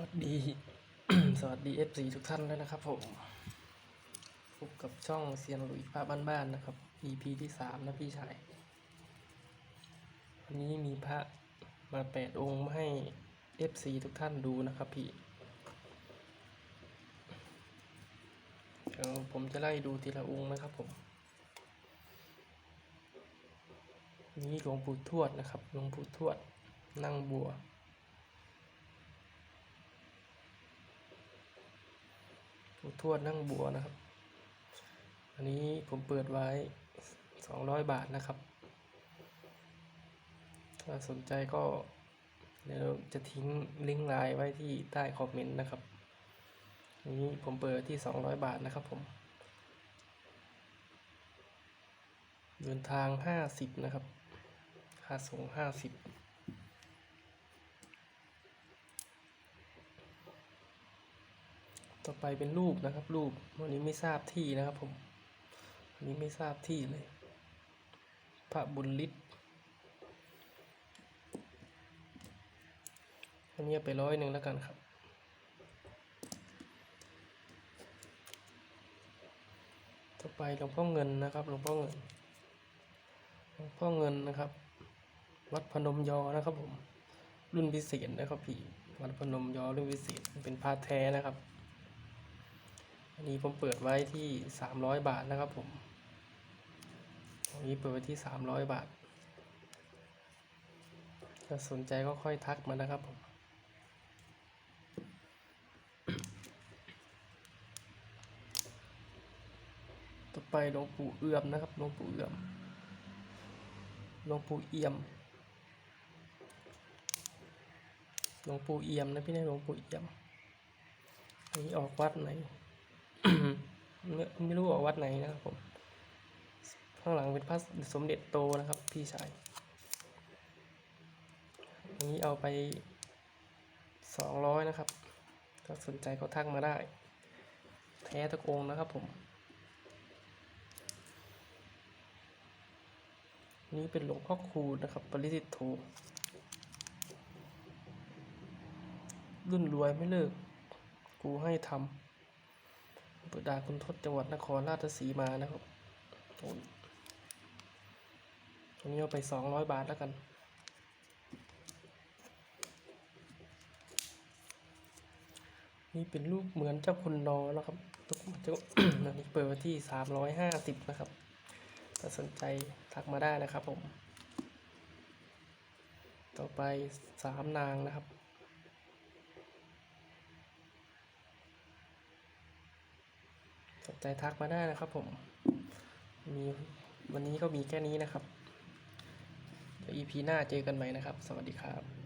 วัสดี สวัสดี FC ทุกท่านด้วยนะครับผมพบกับช่องเซียนหลุยพระบ้านๆนะครับ EP ที่สามนะพี่ชาย วันนี้มีพระมาแปดองค์มาให้ FC ทุกท่านดูนะครับพี่เดี๋ยวผมจะไล่ดูทีละองค์นะครับผม นี่หลวงปู่ทวดนะครับหลวงปู่ทวดนั่งบัว ทวดนั่งบัวนะครับ อันนี้ผมเปิดไว้ 200 บาทนะครับ ถ้าสนใจก็เดี๋ยวจะทิ้งลิงก์ไลน์ไว้ที่ใต้คอมเมนต์นะครับ นี้ผมเปิดที่ 200 บาทนะครับผม เดินทาง 50 นะครับ ค่าส่ง 50 ต่อไปเป็นรูปนะครับ รูปวันนี้ไม่ทราบที่นะครับผมวันนี้ไม่ทราบที่เลย พระบุญฤทธิ์อันนี้ไปร้อยหนึ่งแล้วกันครับ ต่อไปหลวงพ่อเงินนะครับหลวงพ่อเงินหลวงพ่อเงินนะครับ วัดพนมยอนะครับผมรุ่นพิเศษนะครับพี่วัดพนมยอรุ่นพิเศษเป็นพาแท้นะครับ อันนี้ผมเปิดไว้ที่สามร้อยบาทนะครับผมอันนี้เปิดไว้ที่สามร้อยบาทถ้าสนใจก็ค่อยทักมานะครับผมต่อไปหลวงปู่เอื้อมนะครับหลวงปู่เอื้อมหลวงปู่เอี่ยมหลวงปู่เอี่ยมนะพี่นะหลวงปู่เอี่ยมนนี้ออกวัดไหน ไม่รู้ออกวัดไหนนะครับผม ข้างหลังเป็นพระสมเด็จโตนะครับ พี่ชายอันนี้เอาไปสองร้อยนะครับ ถ้าสนใจก็ทักมาได้ แท้ตะโกงนะครับผม นี่เป็นหลวงพ่อคูณนะครับ ปริสิทธโธรุ่นรวยไม่เลิก กูให้ทำ เปิดดาคุณทศจังหวัดนครราชสีมานะครับตรงนี้เอาไปสองร้อยบาทแล้วกันนี่เป็นรูปเหมือนเจ้าคุณนอนะครับตุ๊กเจ้าอันนี้เปิดไว้ที่สามร้อยห้าสิบนะครับ ถ้าสนใจทักมาได้นะครับผม ต่อไปสามนางนะครับ สนใจทักมาได้นะครับผม มีวันนี้ก็มีแค่นี้นะครับเดี๋ยว EP หน้าเจอกันใหม่นะครับ สวัสดีครับ